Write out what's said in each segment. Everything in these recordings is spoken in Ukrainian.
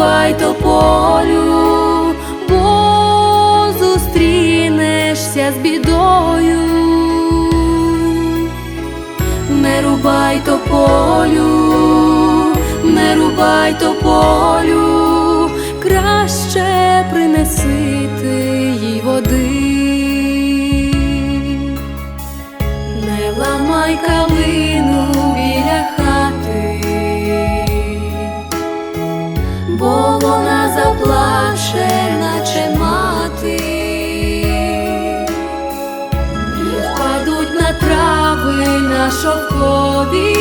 не рубай тополю, бо зустрінешся з бідою. Не рубай тополю, не рубай тополю, краще принеси ти їй води. Не ламай калину бо вона заплаче, наче мати, і впадуть на трави на шовкові,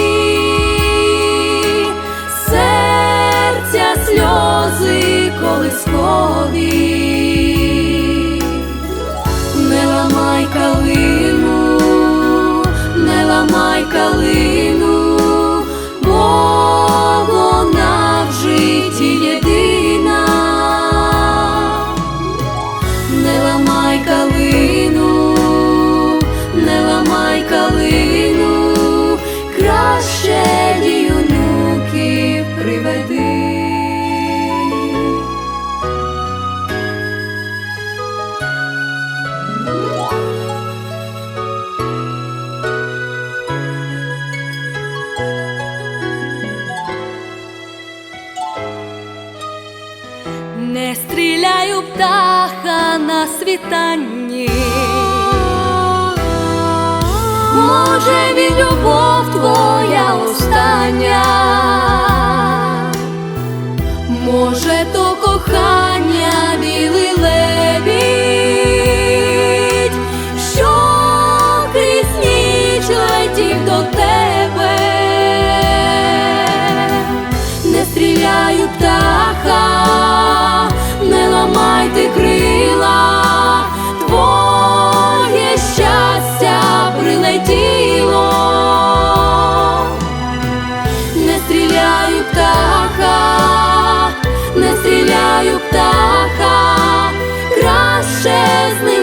стріляю птаха на світанні. Може, він любов precious